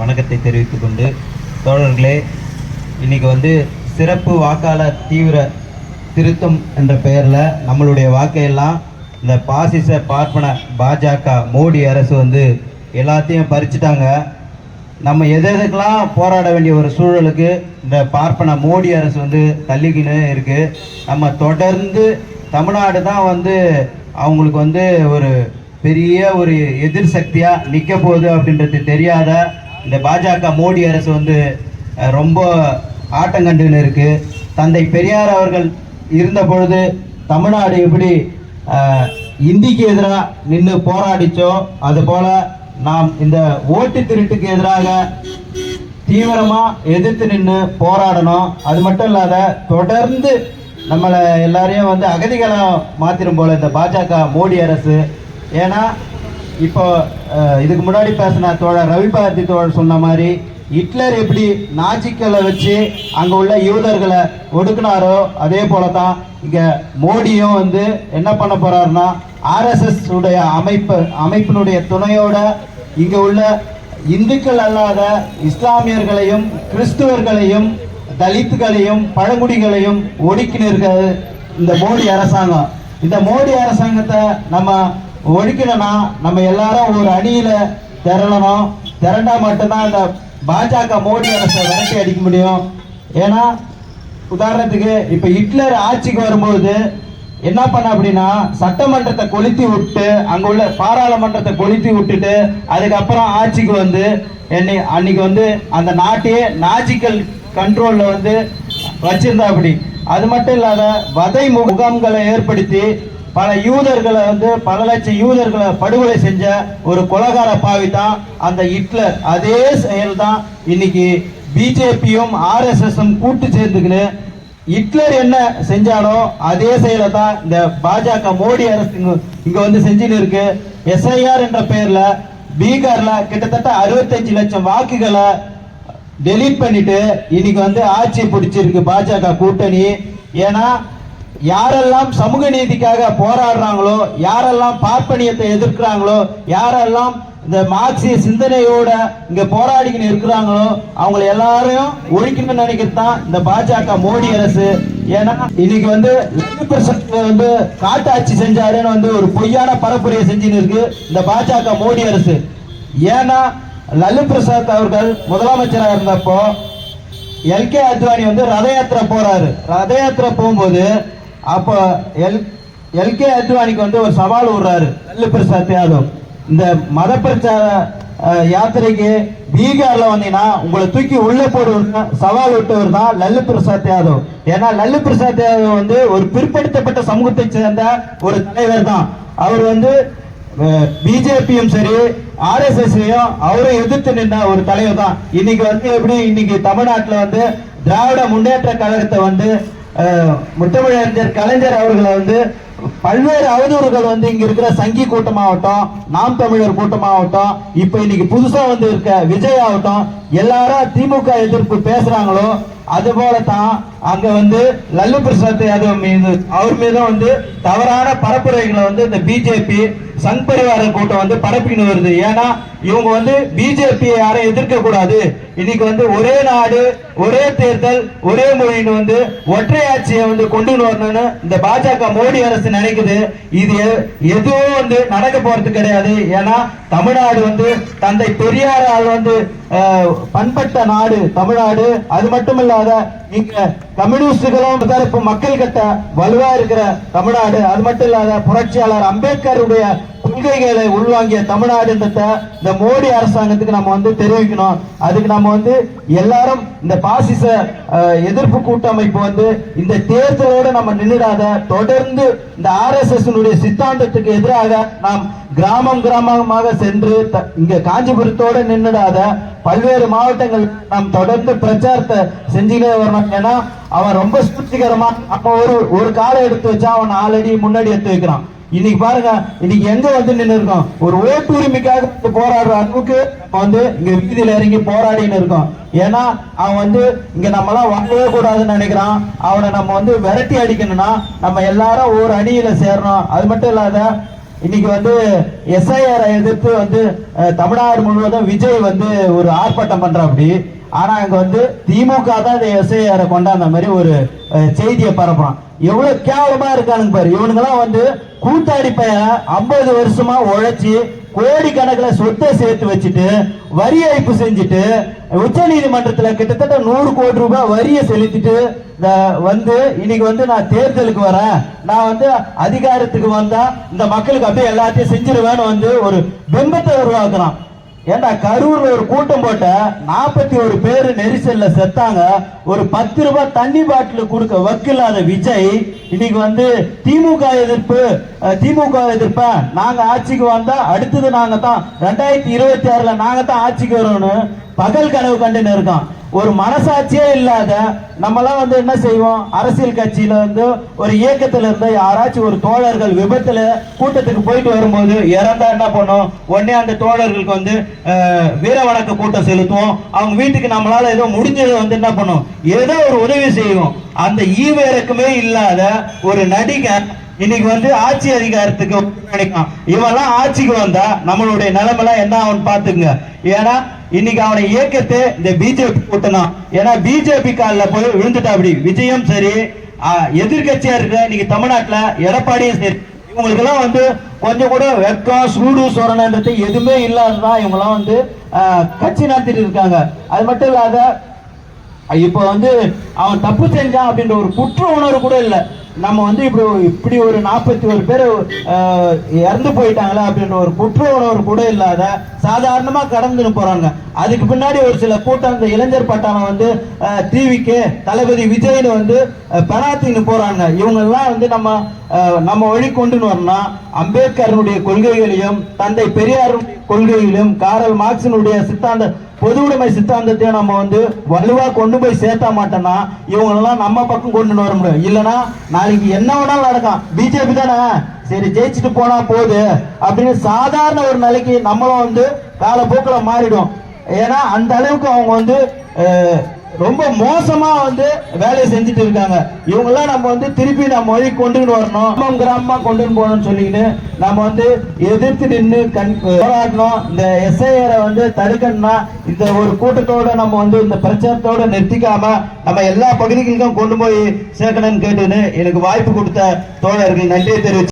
வணக்கத்தை தெரிவித்துக் கொண்டு தோழர்களே இன்னைக்கு வந்து சிறப்பு வாக்காளர் தீவிர திருத்தம் என்ற பெயரில் நம்மளுடைய வாக்கையெல்லாம் இந்த பாசிச பார்ப்பன பாஜக மோடி அரசு வந்து எல்லாத்தையும் பறிச்சுட்டாங்க. நம்ம எது எதுக்கெல்லாம் போராட வேண்டிய ஒரு சூழலுக்கு இந்த பார்ப்பன மோடி அரசு வந்து தள்ளிக்கின்னு இருக்குது நம்ம தொடர்ந்து தமிழ்நாடு தான் வந்து அவங்களுக்கு வந்து ஒரு பெரிய ஒரு எதிர் சக்தியாக நிற்க போகுது அப்படின்றது தெரியாத இந்த பாஜக மோடி அரசு வந்து ரொம்ப ஆட்டங்கண்டுன்னு இருக்குது தந்தை பெரியார் அவர்கள் இருந்த பொழுது தமிழ்நாடு எப்படி இந்திக்கு எதிராக நின்று போராடிச்சோ அதுபோல் நாம் இந்த ஓட்டு திருட்டுக்கு எதிராக தீவிரமாக எதிர்த்து நின்று போராடணும். அது மட்டும் இல்லாத தொடர்ந்து நம்மளை எல்லாரையும் வந்து அகதிகளாக மாற்றிடும் போல் இந்த பாஜக மோடி அரசு. ஏன்னா இப்போ இதுக்கு முன்னாடி பேசின தோழர் ரவி பாரதி தோழர் சொன்ன மாதிரி ஹிட்லர் எப்படி நாஜிக்களை வச்சு அங்க உள்ள யூதர்களை ஒடுக்குனாரோ அதே போல தான் இங்க மோடியும் வந்து என்ன பண்ண போறாருன்னா ஆர்எஸ்எஸ் உடைய அமைப்பு அமைப்பினுடைய துணையோட இங்க உள்ள இந்துக்கள் அல்லாத இஸ்லாமியர்களையும் கிறிஸ்துவர்களையும் தலித்துகளையும் பழங்குடிகளையும் ஒடுக்கி இந்த மோடி அரசாங்கம். இந்த மோடி அரசாங்கத்தை நம்ம ஒழிக்கணும்னா நம்ம எல்லாரும் ஒரு அணியில திரளணும். திரண்டா மட்டும்தான் இந்த பாஜக மோடி அரசை விரட்டி அடிக்க முடியும். ஏன்னா உதாரணத்துக்கு இப்ப ஹிட்லர் ஆட்சிக்கு வரும்போது என்ன பண்ண அப்படின்னா சட்டமன்றத்தை கொளுத்தி விட்டு அங்க உள்ள பாராளுமன்றத்தை கொளுத்தி விட்டுட்டு அதுக்கப்புறம் ஆட்சிக்கு வந்து என்னை அன்னைக்கு வந்து அந்த நாட்டையே நாஜிக்கல் கண்ட்ரோல்ல வந்து வச்சிருந்தா அப்படி. அது மட்டும் இல்லாத வதை முகாம்களை ஏற்படுத்தி பல யூதர்களை வந்து பல லட்சம் யூதர்களை படுகொலை செஞ்ச ஒரு கொலகார பாவி தான் அந்த ஹிட்லர். அதே செயல் தான் இன்னைக்கு பிஜேபியும் ஆர்எஸ்எஸும் கூட்டு சேர்ந்துக்கின்னு ஹிட்லர் என்ன செஞ்சானோ அதே செயலை தான் இந்த பாஜக மோடி அரசு இங்க- இங்க வந்து செஞ்சுன்னு இருக்கு. எஸ்ஐஆர் என்ற பெயர்ல பீகார்ல கிட்டத்தட்ட அறுபத்தஞ்சு லட்சம் வாக்குகளை டெலீட் பண்ணிட்டு இன்னைக்கு வந்து ஆட்சி பிடிச்சிருக்கு பாஜக கூட்டணி. ஏன்னா யாரெல்லாம் சமூக நீதிக்காக போராடுறாங்களோ யாரெல்லாம் பார்ப்பனியத்தை எதிர்க்கிறாங்களோ யாரெல்லாம் இந்த மார்க்சிய சிந்தனையோட இங்க போராடிக்கின்னு இருக்கிறாங்களோ அவங்கள எல்லாரையும் ஒழிக்கணும்னு நினைக்கிறது தான் இந்த பாஜக மோடி அரசு. ஏன்னா இன்னைக்கு வந்து பிரசாத் வந்து காட்டாட்சி செஞ்சாருன்னு வந்து ஒரு பொய்யான பரப்புரையை செஞ்சுன்னு இருக்கு இந்த பாஜக மோடி அரசு. ஏன்னா லல்லு பிரசாத் அவர்கள் முதலமைச்சராக இருந்தப்போ எல்கே அத்வானி வந்து ரத யாத்திரை போறாரு. ரத யாத்திரை போகும்போது அப்போ எல் எல்கே அத்வானிக்கு வந்து ஒரு சவால் விடுறாரு. லல்லு பிரசாத் யாதவ் இந்த மத பிரச்சார யாத்திரைக்கு பீகார்ல வந்தீங்கன்னா உங்களை தூக்கி உள்ள போடுவது சவால் விட்டவர் தான் லல்லு பிரசாத் யாதவ் ஏன்னா லல்லு பிரசாத் யாதவ் வந்து ஒரு பிற்படுத்தப்பட்ட சமூகத்தை சேர்ந்த ஒரு தலைவர் தான். அவர் வந்து பிஜேபியும் சரி ஆர்எஸ்எஸ்லையும் அவரும் எதிர்த்து நின்ற ஒரு தலைவர் தான். இன்னைக்கு வந்து எப்படி இன்னைக்கு தமிழ்நாட்டில் வந்து திராவிட முன்னேற்ற கழகத்தை வந்து முத்தமிழறிஞர் கலைஞர் அவர்களை வந்து பல்வேறு அவதூறுகள் வந்து இங்க இருக்கிற சங்கி கூட்டமாகட்டும் நாம் தமிழர் கூட்டமாகட்டும் இப்ப இன்னைக்கு புதுசா வந்து இருக்க விஜய் ஆகட்டும் எல்லாரும் திமுக எதிர்ப்பு பேசுறாங்களோ அது போல தான் அங்க வந்து லல்லு பிரசாத் யாதவ் மீது அவர் மீதும் வந்து தவறான பரப்புரைகளை வந்து இந்த பிஜேபி சங் பரிவார கூட்டம் வந்து பரப்பிக்கின்னு வருது. ஏன்னா இவங்க வந்து பிஜேபியை யாரும் எதிர்க்க கூடாது. இன்னைக்கு வந்து ஒரே நாடு ஒரே தேர்தல் ஒரே மொழின்னு வந்து ஒற்றையாட்சியை வந்து கொண்டு வரணும்னு இந்த பாஜக மோடி அரசு கிடைக்குது இது எதுவும் வந்து நடக்க போறது கிடையாது. ஏன்னா தமிழ்நாடு வந்து தந்தை பெரியாரால் வந்து பண்பட்ட நாடு தமிழ்நாடு அது மட்டும் இல்லாத இங்க கம்யூனிஸ்டுகளும் தரப்பு மக்கள் கிட்ட வலுவா இருக்கிற தமிழ்நாடு அது மட்டும் இல்லாத புரட்சியாளர் அம்பேத்கருடைய கொள்கைகளை உள்வாங்கிய தமிழ்நாடுன்றத இந்த மோடி அரசாங்கத்துக்கு நம்ம வந்து தெரிவிக்கணும். அதுக்கு நம்ம வந்து எல்லாரும் இந்த பாசிச எதிர்ப்பு கூட்டமைப்பு வந்து இந்த தேர்தலோடு நம்ம நின்றுடாத தொடர்ந்து இந்த ஆர்எஸ்எஸ் சித்தாந்தத்துக்கு எதிராக நாம் கிராமம் கிராமமாக சென்று இங்க காஞ்சிபுரத்தோட நின்றுடாத பல்வேறு மாவட்டங்கள் நாம் தொடர்ந்து பிரச்சாரத்தை செஞ்சுக்கிட்டே வரணும். ஏன்னா அவன் ரொம்ப சூழ்ச்சிகரமா அப்ப ஒரு ஒரு காலை எடுத்து வச்சா அவன் நாலடி முன்னாடி எடுத்து வைக்கிறான். இன்னைக்கு பாருங்க இன்னைக்கு எங்க வந்து நின்று இருக்கோம் ஒரு ஓட்டு உரிமைக்காக போராடுற அளவுக்கு வந்து இங்க வீதியில இறங்கி போராடின்னு இருக்கோம். ஏன்னா அவன் வந்து இங்க நம்மளாம் வாழவே கூடாதுன்னு நினைக்கிறான். அவனை நம்ம வந்து விரட்டி அடிக்கணும்னா நம்ம எல்லாரும் ஒரு அணியில சேரணும். அது மட்டும் இல்லாத இன்னைக்கு வந்து எஸ்ஐஆர் எதிர்த்து வந்து தமிழ்நாடு முழுவதும் விஜய் வந்து ஒரு ஆர்ப்பாட்டம் பண்றாப்படி ஆனா அங்க வந்து திமுக தான் இந்த எஸ்ஐஆர் கொண்டாந்த மாதிரி ஒரு செய்தியை பரப்புறான். எவ்வளவு கேவலமா இருக்கானுங்க பாரு. இவனுங்கெல்லாம் வந்து கூத்தாடி பையன் ஐம்பது வருஷமா உழைச்சி கோடிக்கணக்கில் சொத்தை சேர்த்து வச்சுட்டு வரி ஏய்ப்பு செஞ்சுட்டு உச்ச நீதிமன்றத்தில் கிட்டத்தட்ட நூறு கோடி ரூபாய் வரியை செலுத்திட்டு இந்த வந்து இன்னைக்கு வந்து நான் தேர்தலுக்கு வரேன். நான் வந்து அதிகாரத்துக்கு வந்தா இந்த மக்களுக்கு அப்படியே எல்லாத்தையும் செஞ்சிருவேன்னு வந்து ஒரு பிம்பத்தை உருவாக்குறான். ஏண்டா கரூர்ல ஒரு கூட்டம் போட்ட நாற்பத்தி ஒரு பேர் நெரிசல்ல செத்தாங்க. ஒரு பத்து ரூபாய் தண்ணி பாட்டில் கொடுக்க வக்கில்லாத விஜய் இன்னைக்கு வந்து திமுக எதிர்ப்பு திமுக எதிர்ப்ப? நாங்க ஆட்சிக்கு வந்தா அடுத்தது நாங்க தான் ரெண்டாயிரத்தி இருபத்தி ஆறுல நாங்க தான் ஆட்சிக்கு வரோம்னு பகல் கனவு கண்டுன்னு இருக்கான் ஒரு மனசாட்சியே இல்லாத நம்மலாம் வந்து என்ன செய்வோம்? அரசியல் கட்சியில வந்து ஒரு இயக்கத்துல இருந்து யாராச்சும் ஒரு தோழர்கள் விபத்துல கூட்டத்துக்கு போயிட்டு வரும்போது இறந்தா என்ன பண்ணும்? உடனே அந்த தோழர்களுக்கு வந்து வீர வணக்க கூட்டம் செலுத்துவோம். அவங்க வீட்டுக்கு நம்மளால ஏதோ முடிஞ்சதை வந்து என்ன பண்ணும்? ஏதோ ஒரு உதவி செய்வோம். அந்த ஈவேரக்குமே இல்லாத ஒரு நடிகர் இன்னைக்கு வந்து ஆட்சி அதிகாரத்துக்கு நினைக்கான் இவெல்லாம் ஆட்சிக்கு வந்தா நம்மளுடைய நிலைமெல்லாம் என்ன ஆகும் பாத்துங்க ஏன்னா இன்னைக்கு அவனை இயக்கத்தை இந்த பிஜேபி கூட்டணும் ஏன்னா பிஜேபி காலில் போய் விழுந்துட்டா அப்படி விஜயம் சரி எதிர்கட்சியா இருக்க இன்னைக்கு தமிழ்நாட்டில் எடப்பாடியும் சரி இவங்களுக்கெல்லாம் வந்து கொஞ்சம் கூட வெக்கம் சூடு சொரணன்றது எதுவுமே இல்லாததான் இவங்கெல்லாம் வந்து கட்சி நடத்திட்டு இருக்காங்க. அது மட்டும் இல்லாத இப்போ வந்து அவன் தப்பு செஞ்சான் அப்படின்ற ஒரு குற்ற உணர்வு கூட இல்லை. நம்ம வந்து இப்படி இப்படி ஒரு நாற்பத்தி ஒரு பேர் இறந்து போயிட்டாங்களா அப்படின்ற ஒரு குற்ற உணர்வு கூட இல்லாத சாதாரணமா கடந்துன்னு போறாங்க. அதுக்கு பின்னாடி ஒரு சில கூட்டம் இந்த இளைஞர் பட்டாளம் வந்து டிவிக்கு தளபதி விஜய்னு வந்து பெனாத்தின்னு போறாங்க. இவங்க எல்லாம் வந்து நம்ம நம்ம வழி கொண்டுன்னு வரணும் அம்பேத்கரனுடைய கொள்கைகளையும் தந்தை பெரியாருடைய கொள்கைகளையும் காரல் மார்க்சினுடைய சித்தாந்த பொது உடைமை சித்தாந்தத்தையும் நம்ம வந்து வலுவா கொண்டு போய் சேர்த்தா மாட்டோம்னா இவங்களெல்லாம் நம்ம பக்கம் கொண்டு வர முடியும். இல்லைன்னா நாளைக்கு என்ன வேணாலும் நடக்கும் பிஜேபி தானே? சரி ஜெயிச்சுட்டு போனா போகுது அப்படின்னு சாதாரண ஒரு நிலைக்கு நம்மளும் வந்து காலப்போக்கில் மாறிடும் ஏன்னா அந்த அளவுக்கு அவங்க வந்து ரொம்ப மோசமா வந்து வேலையை செஞ்சுட்டு இருக்காங்க. இவங்கெல்லாம் நம்ம வந்து திருப்பி நம்ம வழி கொண்டுகிட்டு வரணும். கிராமம் கிராமமா கொண்டு போகணும்னு சொல்லிக்கிட்டு நம்ம வந்து எதிர்த்து நின்று கண் போராடணும். இந்த எஸ்ஐஆரை வந்து தடுக்கணும்னா இந்த ஒரு கூட்டத்தோட நம்ம வந்து இந்த பிரச்சாரத்தோட நிறுத்திக்காம நம்ம எல்லா பகுதிகளுக்கும் கொண்டு போய் சேர்க்கணும்னு கேட்டுன்னு எனக்கு வாய்ப்பு கொடுத்த தோழர்கள் நன்றியை தெரிவிச்சு